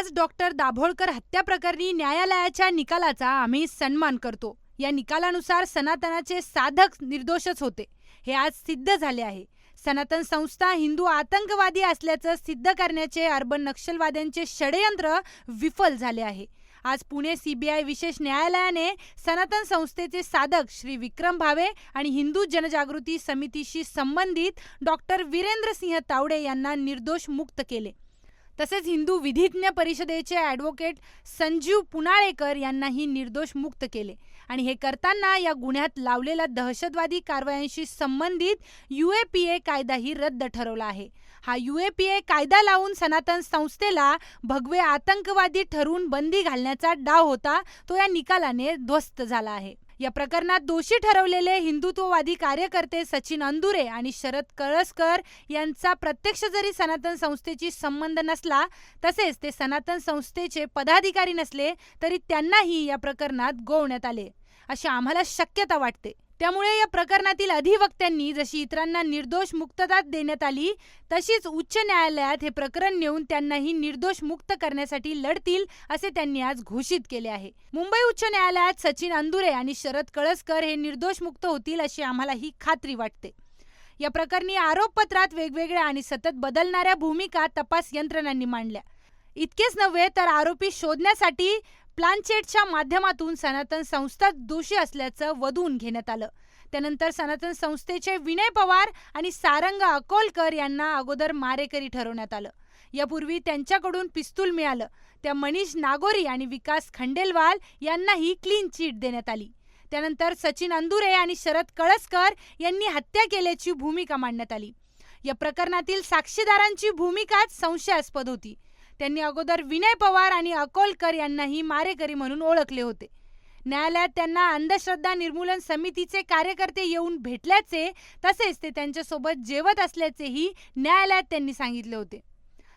आज डॉक्टर दाभोळकर हत्या प्रकरणी न्यायालयाच्या निकालाचा आम्ही सन्मान करतो. या निकालानुसार सनातनाचे साधक निर्दोषच होते. हे आज सिद्ध झाले आहे. सनातन संस्था हिंदू आतंकवादी असल्याचं सिद्ध करण्याचे अर्बन नक्षलवाद्यांचे षडयंत्र विफल झाले आहे. आज पुणे सीबीआय विशेष न्यायालयाने सनातन संस्थेचे साधक श्री विक्रम भावे आणि हिंदू जनजागृती समितीशी संबंधित डॉक्टर वीरेंद्र सिंह तावडे यांना निर्दोष मुक्त केले. तसेच हिंदू विधिज्ञ परिषदेचे ॲडव्होकेट संजीव पुनाळेकर यांनाही निर्दोष मुक्त केले. आणि हे करताना या गुन्ह्यात लावलेला दहशतवादी कारवायांशी संबंधित यू ए पी ए कायदाही रद्द ठरवला आहे. हा यू ए पी ए कायदा लावून सनातन संस्थेला भगवे आतंकवादी ठरवून बंदी घालण्याचा डाव होता तो या निकालाने ध्वस्त झाला आहे. या प्रकरणात दोषी ठरवलेले हिंदुत्ववादी कार्यकर्ते सचिन अंदुरे आणि शरद कळसकर यांचा प्रत्यक्ष जरी सनातन संस्थेची संबंध नसला तसेच ते सनातन संस्थेचे पदाधिकारी नसले तरी त्यांनाही या प्रकरणात गोवण्यात आले. अशी आम्हाला शक्यता वाटते. त्यामुळे या प्रकरणातील अधिवक्त्यांनी जशी इतरांना निर्दोष मुक्तता देण्यात आली तशीच उच्च न्यायालयात हे प्रकरण नेऊन त्यांनाही निर्दोष मुक्त करण्यासाठी लढतील असे त्यांनी आज घोषित केले आहे. मुंबई उच्च न्यायालयात सचिन अंदुरे आणि शरद कळसकर हे निर्दोष मुक्त होतील अशी आम्हाला ही खात्री वाटते. या प्रकरणी आरोपपत्रात वेगवेगळ्या आणि सतत बदलणाऱ्या भूमिका तपास यंत्रणांनी मांडल्या. इतकेच नव्हे तर आरोपी शोधण्यासाठी प्लानचेटच्या माध्यमातून सनातन संस्था दोषी असल्याचं वधून घेण्यात आलं. त्यानंतर सनातन संस्थेचे विनय पवार आणि सारंग अकोलकर यांना अगोदर मारेकरी ठरवण्यात आलं. यापूर्वी त्यांच्याकडून पिस्तूल मिळालं. त्या मनीष नागोरी आणि विकास खंडेलवाल यांनाही क्लीन चिट देण्यात आली. त्यानंतर सचिन अंदुरे आणि शरद कळसकर यांनी हत्या केल्याची भूमिका मांडण्यात आली. या प्रकरणातील साक्षीदारांची भूमिकाच संशयास्पद होती. त्यांनी अगोदर विनय पवार आणि अकोलकर यांनाही मारेकरी म्हणून ओळखले होते. न्यायालयात त्यांना अंधश्रद्धा निर्मूलन समितीचे कार्यकर्ते येऊन भेटल्याचे तसेच ते त्यांच्यासोबत जेवत असल्याचेही न्यायालयात त्यांनी सांगितले होते.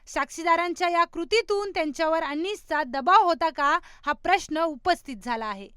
साक्षीदारांच्या या कृतीतून त्यांच्यावर अन्नीसचा दबाव होता का हा प्रश्न उपस्थित झाला आहे.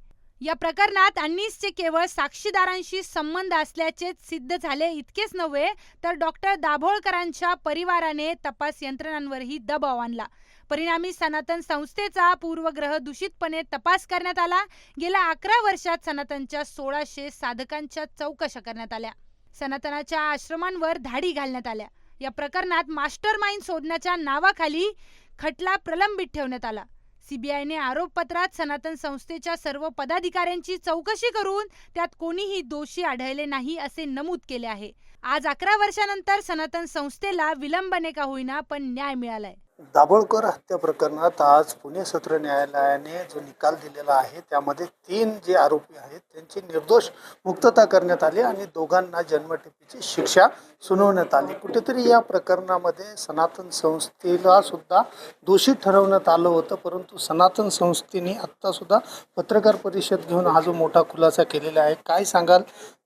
या प्रकरणात अन्नीसचे केवळ साक्षीदारांशी संबंध असल्याचे सिद्ध झाले. इतकेच नव्हे तर डॉक्टर दाभोळकरांच्या परिवाराने तपास यंत्रणांवरही दबाव आणला. परिणामी सनातन संस्थेचा पूर्वग्रह दूषितपणे तपास करण्यात आला. गेल्या अकरा वर्षात सनातनच्या सोळाशे साधकांच्या चौकशा करण्यात आल्या. सनातनाच्या आश्रमांवर धाडी घालण्यात आल्या. या प्रकरणात मास्टर माइंड शोधण्याच्या नावाखाली खटला प्रलंबित ठेवण्यात आला. सीबीआयने आरोपपत्रात सनातन संस्थेच्या सर्व पदाधिकाऱ्यांची चौकशी करून त्यात कोणीही दोषी आढळले नाही असे नमूद केले आहे. आज अकरा वर्षानंतर सनातन संस्थेला विलंबने का होईना पण न्याय मिळालाय. दाभोळकर हत्या प्रकरणात आज पुणे सत्र न्यायालयाने जो निकाल दिलेला आहे त्यामध्ये तीन जे आरोपी आहेत त्यांची निर्दोष मुक्तता करण्यात आली आणि दोघांना जन्मठेपीची शिक्षा सुनावण्यात आली. कुठेतरी या प्रकरणामध्ये सनातन संस्थेला सुद्धा दोषी ठरवण्यात आलं होतं परंतु सनातन संस्थेने आत्तासुद्धा पत्रकार परिषद घेऊन हा जो मोठा खुलासा केलेला आहे काय सांगाल?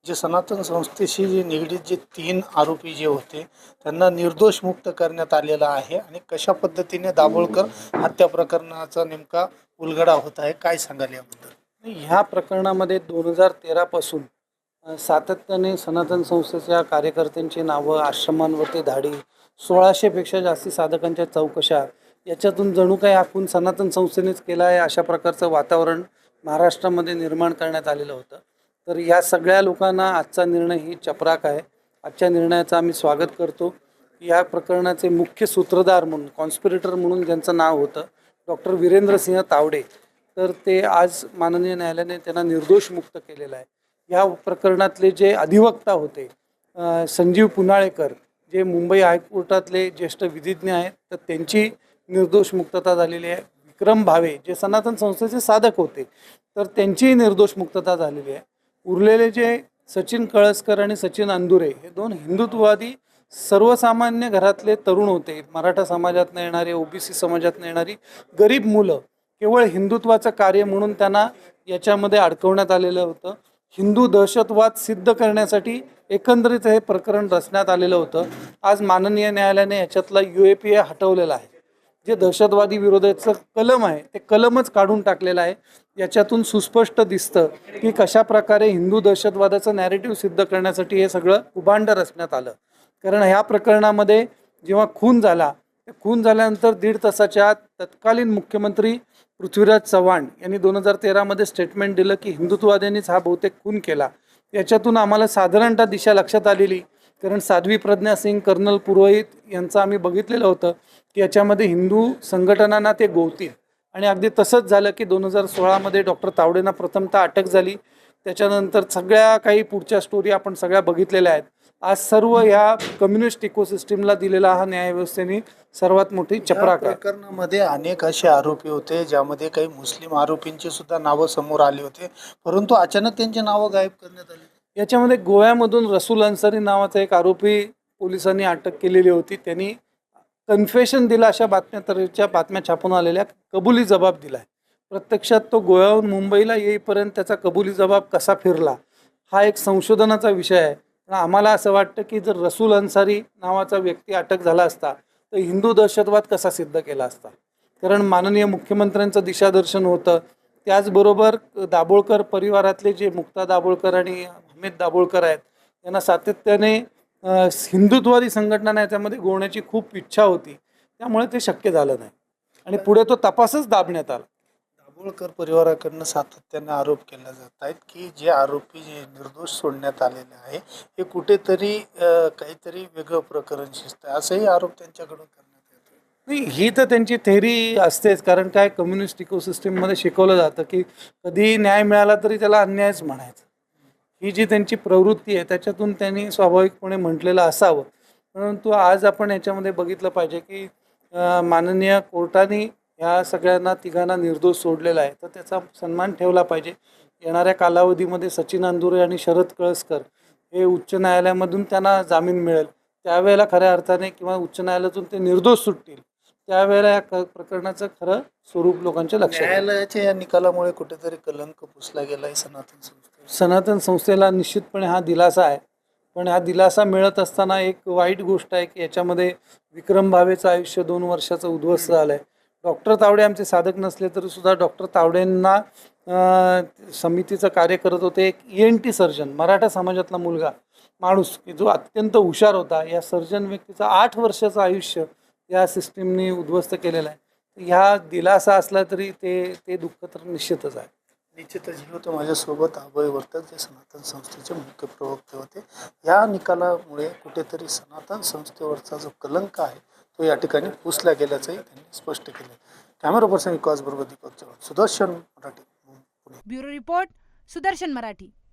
जे सनातन संस्थेशी जे निगडीत जे तीन आरोपी जे होते त्यांना निर्दोष मुक्त करण्यात आलेला आहे आणि कशा पद्धतीने दाभोळकर हत्या प्रकरणाचा नेमका उलगडा होत आहे काय सांगाल याबद्दल? ह्या प्रकरणामध्ये दोन हजार तेरापासून सातत्याने सनातन संस्थेच्या कार्यकर्त्यांची नावं आश्रमांवरती धाडी सोळाशेपेक्षा जास्ती साधकांच्या चौकशा याच्यातून जणू काही आपण सनातन संस्थेनेच केला आहे अशा प्रकारचं वातावरण महाराष्ट्रामध्ये निर्माण करण्यात आलेलं होतं. तर या सगळ्या लोकांना आजचा निर्णय ही चपराक आहे. आजच्या निर्णयाचं आम्ही स्वागत करतो. या प्रकरणाचे मुख्य सूत्रधार म्हणून कॉन्स्पिरेटर म्हणून ज्यांचं नाव होतं डॉक्टर वीरेंद्र सिंह तावडे. तर ते आज माननीय न्यायालयाने त्यांना निर्दोष मुक्त केलेलं आहे. या प्रकरणातले जे अधिवक्ता होते संजीव पुनाळेकर जे मुंबई हायकोर्टातले ज्येष्ठ विधिज्ञ आहेत तर त्यांची निर्दोष मुक्तता झालेली आहे. विक्रम भावे जे सनातन संस्थेचे साधक होते तर त्यांचीही निर्दोष मुक्तता झालेली आहे. उरलेले जे सचिन कळसकर आणि सचिन अंदुरे हे दोन हिंदुत्ववादी सर्वसामान्य घरातले तरुण होते. मराठा समाजातनं येणारे ओबीसी समाजातनं येणारी गरीब मुलं केवळ हिंदुत्वाचं कार्य म्हणून त्यांना याच्यामध्ये अडकवण्यात आलेलं होतं. हिंदू दहशतवाद सिद्ध करण्यासाठी एकंदरीत हे प्रकरण रचण्यात आलेलं होतं. आज माननीय न्यायालयाने याच्यातला यू ए पी ए हटवलेला आहे. जे दहशतवादी विरोधाचं कलम आहे ते कलमच काढून टाकलेलं आहे. याच्यातून सुस्पष्ट दिसतं की कशा प्रकारे हिंदू दहशतवादाचं नॅरेटिव्ह सिद्ध करण्यासाठी हे सगळं उभांड रचण्यात आलं. कारण ह्या प्रकरणामध्ये जेव्हा खून झाला खून झाल्यानंतर दीड तासाच्या आत तत्कालीन मुख्यमंत्री पृथ्वीराज चव्हाण यांनी दोन हजार तेरामध्ये स्टेटमेंट दिलं की हिंदुत्ववाद्यांनीच हा बहुतेक खून केला. याच्यातून आम्हाला साधारणतः दिशा लक्षात आलेली कारण साध्वी प्रज्ञा सिंग कर्नल पुरोहित यांचं आम्ही बघितलेलं होतं की याच्यामध्ये हिंदू संघटनांना ते गोवतील. आणि अगदी तसंच झालं की दोन हजार सोळामध्ये डॉक्टर तावडेंना प्रथमतः अटक झाली. त्याच्यानंतर सगळ्या काही पुढच्या स्टोरी आपण सगळ्या बघितलेल्या आहेत. आज सर्व ह्या कम्युनिस्ट इकोसिस्टीमला दिलेला हा न्यायव्यवस्थेने सर्वात मोठी या चपराक प्रकरणामध्ये अनेक असे आरोपी होते ज्यामध्ये काही मुस्लिम आरोपींची सुद्धा नावं समोर आली होते. परंतु अचानक त्यांची नावं गायब करण्यात आली. याच्यामध्ये गोव्यामधून रसूल अन्सारी नावाचा एक आरोपी पोलिसांनी अटक केलेली होती. त्यांनी कन्फेशन दिला अशा बातम्या तऱ्हेच्या बातम्या छापून आलेल्या कबुली जबाब दिला आहे प्रत्यक्षात तो गोव्याहून मुंबईला येईपर्यंत त्याचा कबुली जबाब कसा फिरला हा एक संशोधनाचा विषय आहे. पण आम्हाला असं वाटतं की जर रसूल अन्सारी नावाचा व्यक्ती अटक झाला असता तर हिंदू दहशतवाद कसा सिद्ध केला असता? कारण माननीय मुख्यमंत्र्यांचं दिशादर्शन होतं. त्याचबरोबर दाभोळकर परिवारातले जे मुक्ता दाभोळकर आणि हमीद दाभोळकर आहेत. यांना सातत्याने हिंदुत्ववादी संघटना याच्यामध्ये गोवण्याची खूप इच्छा होती. त्यामुळे ते शक्य झालं नाही. आणि पुढे तो तपासच दाबण्यात आला. दाभोळकर परिवाराकडनं सातत्याने आरोप केले जात आहेत की जे आरोपी जे निर्दोष सोडण्यात आलेले आहे हे कुठेतरी काहीतरी वेगळं प्रकरण शिस्त असंही आरोप त्यांच्याकडून करण्यात येतो नाही ही तर त्यांची थेरी असतेच. कारण काय कम्युनिस्ट इकोसिस्टीममध्ये शिकवलं जातं की कधी न्याय मिळाला तरी त्याला अन्यायच म्हणायचं. ही जी त्यांची प्रवृत्ती आहे त्याच्यातून त्यांनी स्वाभाविकपणे म्हटलेलं असावं. परंतु आज आपण याच्यामध्ये बघितलं पाहिजे की माननीय कोर्टाने ह्या सगळ्यांना तिघांना निर्दोष सोडलेला आहे. तर त्याचा सन्मान ठेवला पाहिजे. येणाऱ्या कालावधीमध्ये सचिन अंदुरे आणि शरद कळसकर हे उच्च न्यायालयामधून त्यांना जामीन मिळेल. त्यावेळेला खऱ्या अर्थाने किंवा उच्च न्यायालयातून ते निर्दोष सुटतील. त्यावेळेला या क- प्रकरणाचं खरं स्वरूप लोकांच्या लक्षात न्यायालयाच्या या निकालामुळे कुठेतरी कलंक पुसला आहे सनातन संस्कृती सनातन संस्थेला निश्चितपणे हा दिलासा आहे. पण हा दिलासा मिळत असताना एक वाईट गोष्ट आहे की याच्यामध्ये विक्रम भावेचं आयुष्य दोन वर्षाचं उद्ध्वस्त झालं आहे डॉक्टर तावडे आमचे साधक नसले तरी सुद्धा डॉक्टर तावडेंना समितीचं कार्य करत होते एक E N T surgeon Maratha समाजातला मुलगा माणूस की जो अत्यंत हुशार होता. या सर्जन व्यक्तीचं आठ वर्षाचं आयुष्य या सिस्टीमने उद्ध्वस्त केलेलं आहे. ह्या दिलासा असला तरी ते ते दुःख तर निश्चितच आहे. निश्चितच हे होतं माझ्यासोबत अभय वर्तक जे सनातन संस्थेचे मुख्य प्रवक्ते होते. या निकालामुळे कुठेतरी सनातन संस्थेवरचा जो कलंक आहे तो या ठिकाणी पुसला गेल्याचंही त्यांनी स्पष्ट केलं कॅमेरा पर्सन विकास बरोबर Deepak Chavan. Sudarshan Marathi Pune. Bureau report Sudarshan Marathi.